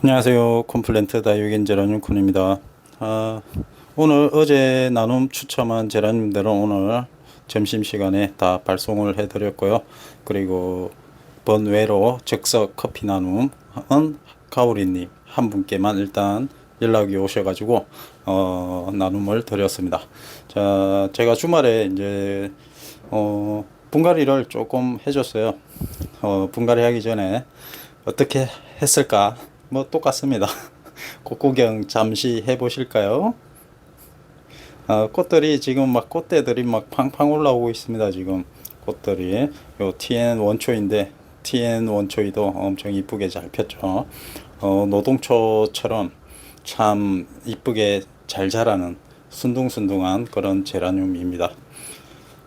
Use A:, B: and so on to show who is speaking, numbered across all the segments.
A: 안녕하세요. 콤플랜트 다육인 제라늄 쿤입니다. 아, 오늘 어제 나눔 추첨한 제라늄들은 오늘 점심시간에 다 발송을 해드렸고요. 그리고 번외로 즉석 커피 나눔은 가오리님 한 분께만 일단 연락이 오셔가지고 어, 나눔을 드렸습니다. 자, 제가 주말에 이제 어, 분갈이를 조금 해줬어요. 어, 분갈이 하기 전에 어떻게 했을까? 뭐 똑같습니다. 꽃 구경 잠시 해보실까요? 어, 꽃들이 지금 막 꽃대들이 막 팡팡 올라오고 있습니다. 지금 꽃들이 요 TN 원초인데 TN 원초이도 엄청 이쁘게 잘 폈죠. 어, 노동초처럼 참 이쁘게 잘 자라는 순둥순둥한 그런 제라늄입니다.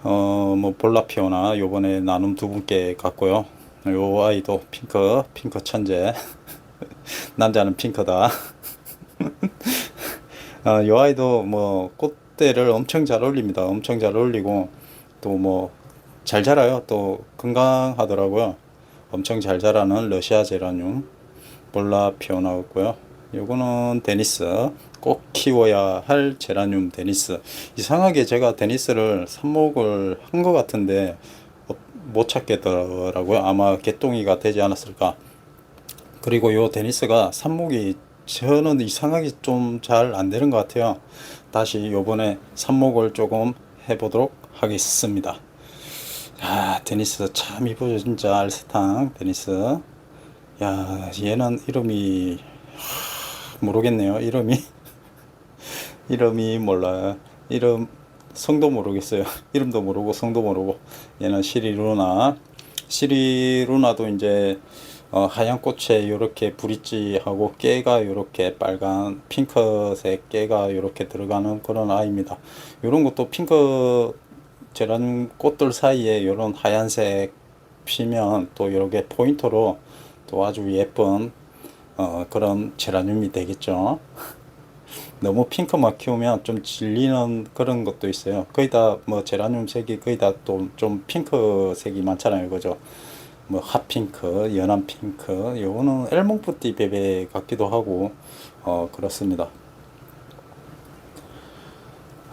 A: 어, 뭐 볼라피오나 요번에 나눔 두 분께 갔고요. 요 아이도 핑크, 핑크 천재. 남자는 핑크다. 어, 요 아이도 뭐 꽃대를 엄청 잘 어울립니다. 엄청 잘 어울리고 또 뭐 잘 자라요. 또 건강하더라고요. 엄청 잘 자라는 러시아 제라늄 볼라피오나였고요. 요거는 데니스 꼭 키워야 할 제라늄 데니스 이상하게 제가 데니스를 삽목을 한 것 같은데 어, 못 찾겠더라고요 아마 개똥이가 되지 않았을까 그리고 요 데니스가 삽목이 저는 이상하게 좀 잘 안 되는 것 같아요. 다시 요번에 삽목을 조금 해보도록 하겠습니다. 야 데니스 참 이쁘죠 진짜. 알스탕 데니스. 야 얘는 이름이 모르겠네요. 이름이. 이름이 몰라요. 이름 성도 모르겠어요. 이름도 모르고 성도 모르고. 얘는 시리루나. 시리루나도 이제 어, 하얀 꽃에 이렇게 브릿지하고 깨가 이렇게 빨간 핑크색 깨가 이렇게 들어가는 그런 아이입니다. 이런 것도 핑크 제라늄 꽃들 사이에 이런 하얀색 피면 또 이렇게 포인트로 또 아주 예쁜 어, 그런 제라늄이 되겠죠. 너무 핑크만 키우면 좀 질리는 그런 것도 있어요. 거의 다 뭐 제라늄 색이 거의 다 또 좀 핑크색이 많잖아요. 그죠? 뭐 핫핑크, 연한 핑크, 요거는 엘몽푸띠 베베 같기도 하고 어 그렇습니다.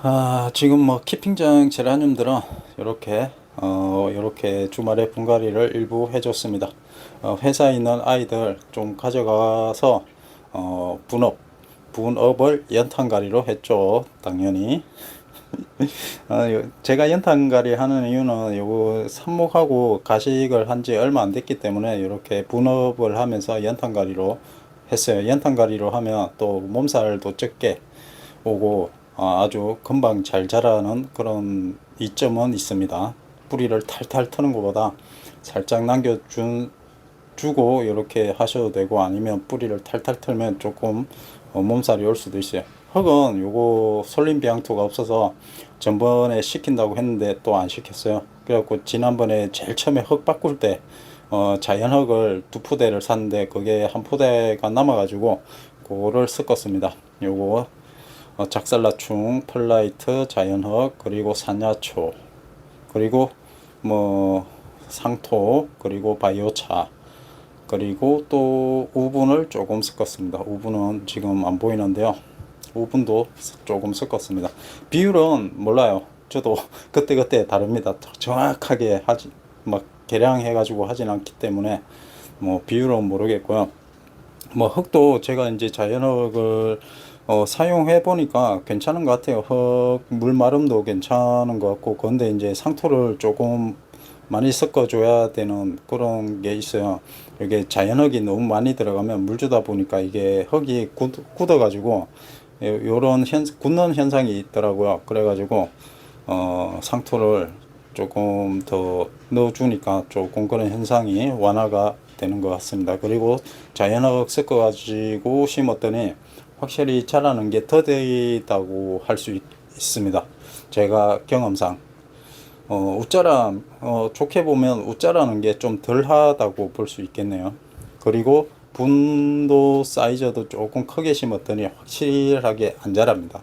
A: 아, 지금 뭐 키핑장 제라늄들은 이렇게 어, 이렇게 주말에 분갈이를 일부 해줬습니다. 어, 회사에 있는 아이들 좀 가져가서 어, 분업, 분업을 연탄가리로 했죠. 당연히. 어, 요- 제가 연탄가리 하는 이유는 요거 삽목하고 가식을 한 지 얼마 안 됐기 때문에 이렇게 분업을 하면서 연탄가리로 했어요. 연탄가리로 하면 또 몸살도 적게 오고 어, 아주 금방 잘 자라는 그런 이점은 있습니다. 뿌리를 탈탈 트는 것보다 살짝 남겨준 주고 이렇게 하셔도 되고 아니면 뿌리를 탈탈 틀면 조금 어, 몸살이 올 수도 있어요. 흙은 요거 솔린 비앙토가 없어서 전번에 시킨다고 했는데 또 안 시켰어요. 그래갖고 지난번에 제일 처음에 흙 바꿀 때 어, 자연흙을 두 푸대를 샀는데 그게 한 푸대가 남아가지고 그거를 섞었습니다. 요거 어, 작살라충, 펄라이트, 자연흙, 그리고 산야초, 그리고 뭐 상토, 그리고 바이오차, 그리고 또 우분을 조금 섞었습니다. 우분은 지금 안 보이는데요. 우분도 조금 섞었습니다. 비율은 몰라요. 저도 그때그때 다릅니다. 정확하게 하지, 막 계량해가지고 하진 않기 때문에 뭐 비율은 모르겠고요. 뭐 흙도 제가 이제 자연흙을 어, 사용해 보니까 괜찮은 것 같아요. 흙, 물 마름도 괜찮은 것 같고, 그런데 이제 상토를 조금 많이 섞어줘야 되는 그런 게 있어요. 이게 자연흙이 너무 많이 들어가면 물 주다 보니까 이게 흙이 굳, 굳어가지고, 요- 요런 현, 굳는 현상이 있더라고요. 그래가지고, 어, 상토를 조금 더 넣어주니까 조금 그런 현상이 완화가 되는 것 같습니다. 그리고 자연흙 섞어가지고 심었더니 확실히 자라는 게 더디다고 할 수 있습니다. 제가 경험상. 어, 웃자람, 어, 좋게 보면 웃자라는 게 좀 덜 하다고 볼 수 있겠네요. 그리고 분도 사이즈도 조금 크게 심었더니 확실하게 안 자랍니다.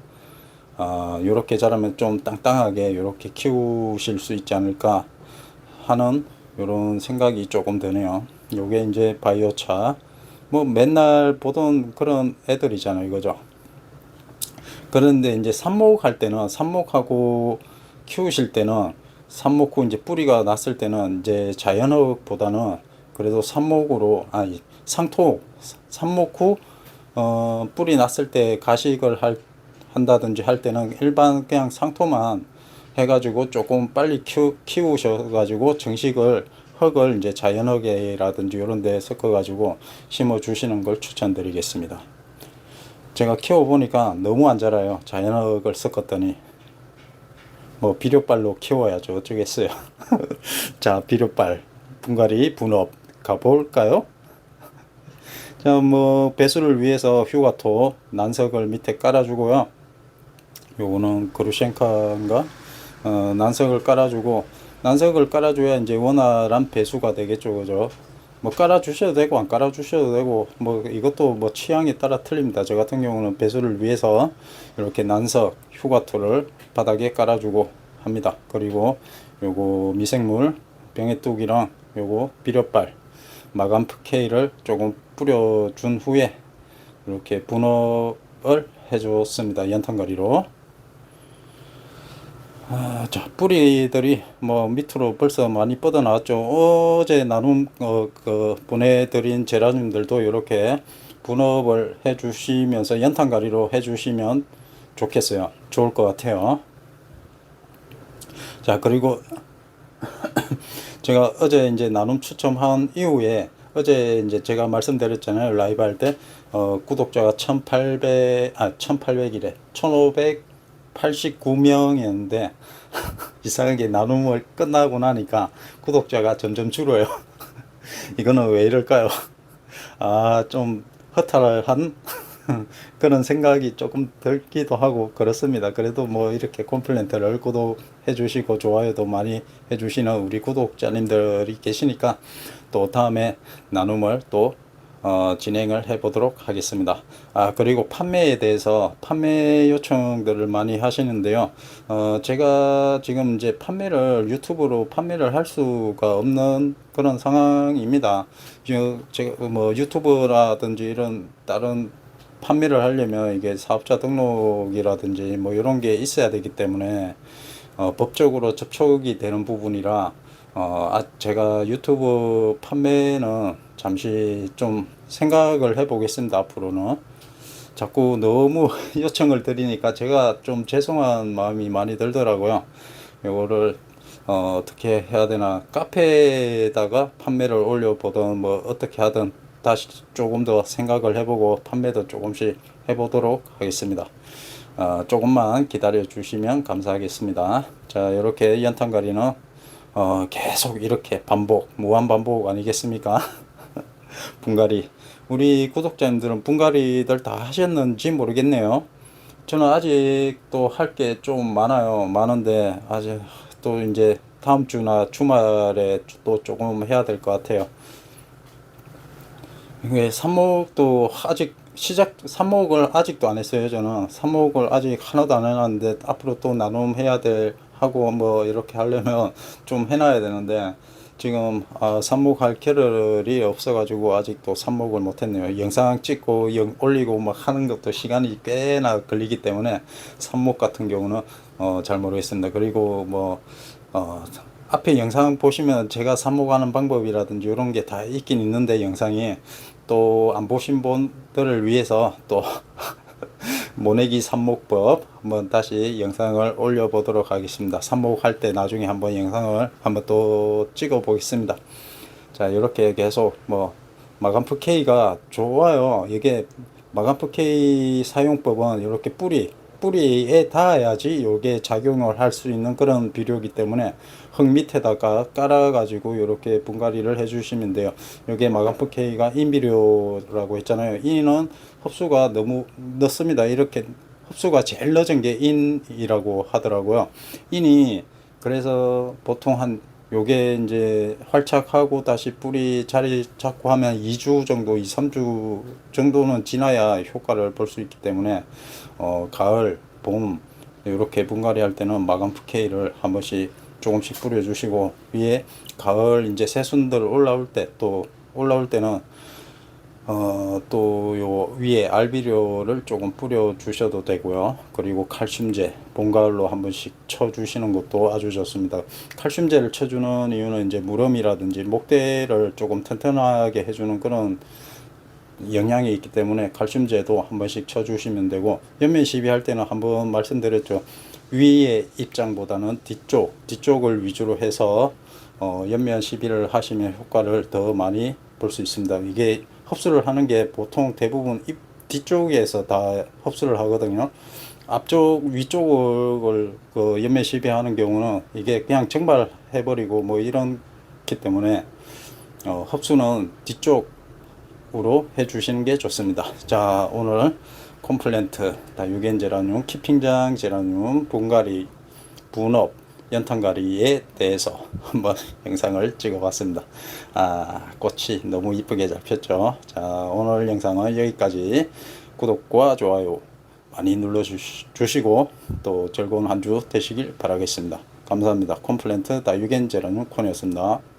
A: 아, 요렇게 자라면 좀 땅땅하게 요렇게 키우실 수 있지 않을까 하는 요런 생각이 조금 드네요. 요게 이제 바이오차. 뭐 맨날 보던 그런 애들이잖아요. 이거죠. 그런데 이제 삽목할 때는 삽목하고 키우실 때는 삽목 후 이제 뿌리가 났을 때는 이제 자연흙보다는 그래도 삽목으로 아니 상토 삽목 후 어, 뿌리 났을 때 가식을 할 한다든지 할 때는 일반 그냥 상토만 해가지고 조금 빨리 키우, 키우셔가지고 정식을 흙을 이제 자연흙이라든지 이런 데 섞어가지고 심어 주시는 걸 추천드리겠습니다. 제가 키워보니까 너무 안 자라요. 자연흙을 섞었더니. 뭐 비료빨로 키워야죠. 어쩌겠어요. 자, 비료빨. 분갈이 분업 가볼까요? 자, 뭐 배수를 위해서 휴가토 난석을 밑에 깔아주고요. 요거는 그루셴카인가? 어, 난석을 깔아주고 난석을 깔아줘야 이제 원활한 배수가 되겠죠, 그죠? 뭐 깔아 주셔도 되고 안 깔아 주셔도 되고 뭐 이것도 뭐 취향에 따라 틀립니다. 저 같은 경우는 배수를 위해서 이렇게 난석 휴가토를 바닥에 깔아주고 합니다. 그리고 요거 미생물 병해뚜기랑 요거 비료빨 마감 프케이를 조금 뿌려준 후에 이렇게 분업을 해줬습니다. 연탄가리로. 아, 자, 뿌리들이 뭐 밑으로 벌써 많이 뻗어 나왔죠. 어제 나눔 어, 그 보내드린 제라늄들도 이렇게 분업을 해주시면서 연탄가리로 해주시면 좋겠어요. 좋을 것 같아요. 자, 그리고 제가 어제 이제 나눔 추첨한 이후에 어제 이제 제가 말씀드렸잖아요. 라이브 할 때, 어, 구독자가 1800, 아, 1800이래. 1589명이었는데, 이상하게 나눔을 끝나고 나니까 구독자가 점점 줄어요. 이거는 왜 이럴까요? 아, 좀 허탈한 그런 생각이 조금 들기도 하고 그렇습니다. 그래도 뭐 이렇게 콤플레인트를 구독해 주시고 좋아요도 많이 해 주시는 우리 구독자님들이 계시니까 또 다음에 나눔을 또 어, 진행을 해 보도록 하겠습니다. 아, 그리고 판매에 대해서 판매 요청들을 많이 하시는데요. 어, 제가 지금 이제 판매를 유튜브로 판매를 할 수가 없는 그런 상황입니다. 저, 제가 뭐 유튜브라든지 이런 다른 판매를 하려면 이게 사업자 등록이라든지 뭐 이런 게 있어야 되기 때문에 어, 법적으로 접촉이 되는 부분이라 어, 아, 제가 유튜브 판매는 잠시 좀 생각을 해 보겠습니다. 앞으로는 자꾸 너무 요청을 드리니까 제가 좀 죄송한 마음이 많이 들더라고요. 이거를 어, 어떻게 해야 되나 카페에다가 판매를 올려보든 뭐 어떻게 하든 다시 조금 더 생각을 해보고 판매도 조금씩 해보도록 하겠습니다. 어, 조금만 기다려 주시면 감사하겠습니다. 자, 이렇게 연탄가리는 어, 계속 이렇게 반복, 무한 반복 아니겠습니까? 분갈이. 우리 구독자님들은 분갈이들 다 하셨는지 모르겠네요. 저는 아직도 할 게 좀 많아요. 많은데, 아직 또 이제 다음 주나 주말에 또 조금 해야 될 것 같아요. 이게 삽목도 아직 시작 삽목을 아직도 안 했어요 저는. 삽목을 아직 하나도 안 해놨는데 앞으로 또 나눔 해야 될 하고 뭐 이렇게 하려면 좀 해놔야 되는데 지금 아, 삽목할 겨를이 없어가지고 아직도 삽목을 못했네요. 영상 찍고 영, 올리고 막 하는 것도 시간이 꽤나 걸리기 때문에 삽목 같은 경우는 어, 잘 모르겠습니다. 그리고 뭐 어, 앞에 영상 보시면 제가 삽목하는 방법이라든지 이런 게 다 있긴 있는데 영상이 또 안 보신 분들을 위해서 또 모내기 삽목법 한번 다시 영상을 올려보도록 하겠습니다. 삽목할 때 나중에 한번 영상을 한번 또 찍어 보겠습니다. 자 이렇게 계속 뭐 마감프 K가 좋아요. 이게 마감프 K 사용법은 이렇게 뿌리 뿌리에 닿아야지 요게 작용을 할 수 있는 그런 비료이기 때문에 흙 밑에다가 깔아 가지고 이렇게 분갈이를 해 주시면 돼요. 요게 마감프 K가 인비료라고 했잖아요. 인은 흡수가 너무 늦습니다. 이렇게 흡수가 제일 늦은 게 인이라고 하더라고요. 인이 그래서 보통 한 요게 이제 활착하고 다시 뿌리 자리 잡고 하면 2주 정도, 2, 3주 정도는 지나야 효과를 볼 수 있기 때문에 어, 가을, 봄 이렇게 분갈이 할 때는 마감 프케이를 한 번씩 조금씩 뿌려주시고 위에 가을 이제 새순들 올라올 때 또 올라올 때는 어, 또 요 위에 알비료를 조금 뿌려 주셔도 되고요. 그리고 칼슘제 봄가을로 한 번씩 쳐 주시는 것도 아주 좋습니다. 칼슘제를 쳐 주는 이유는 이제 무름이라든지 목대를 조금 튼튼하게 해 주는 그런 영향이 있기 때문에 칼슘제도 한 번씩 쳐 주시면 되고 연면 시비할 때는 한번 말씀드렸죠. 위의 입장보다는 뒤쪽, 뒤쪽을 위주로 해서 어, 연면 시비를 하시면 효과를 더 많이 볼 수 있습니다. 이게 흡수를 하는 게 보통 대부분 입 뒤쪽에서 다 흡수를 하거든요. 앞쪽 위쪽을 그 연면 시비하는 경우는 이게 그냥 증발해 버리고 뭐 이렇기 때문에 어, 흡수는 뒤쪽으로 해 주시는 게 좋습니다. 자, 오늘 콤플랜트, 다유겐 제라늄, 키핑장 제라늄, 분갈이, 분업, 연탄가리에 대해서 한번 영상을 찍어봤습니다. 아, 꽃이 너무 이쁘게 잡혔죠. 자, 오늘 영상은 여기까지 구독과 좋아요 많이 눌러주시고 또 즐거운 한 주 되시길 바라겠습니다. 감사합니다. 콤플랜트 다유겐 제라늄 콘이었습니다.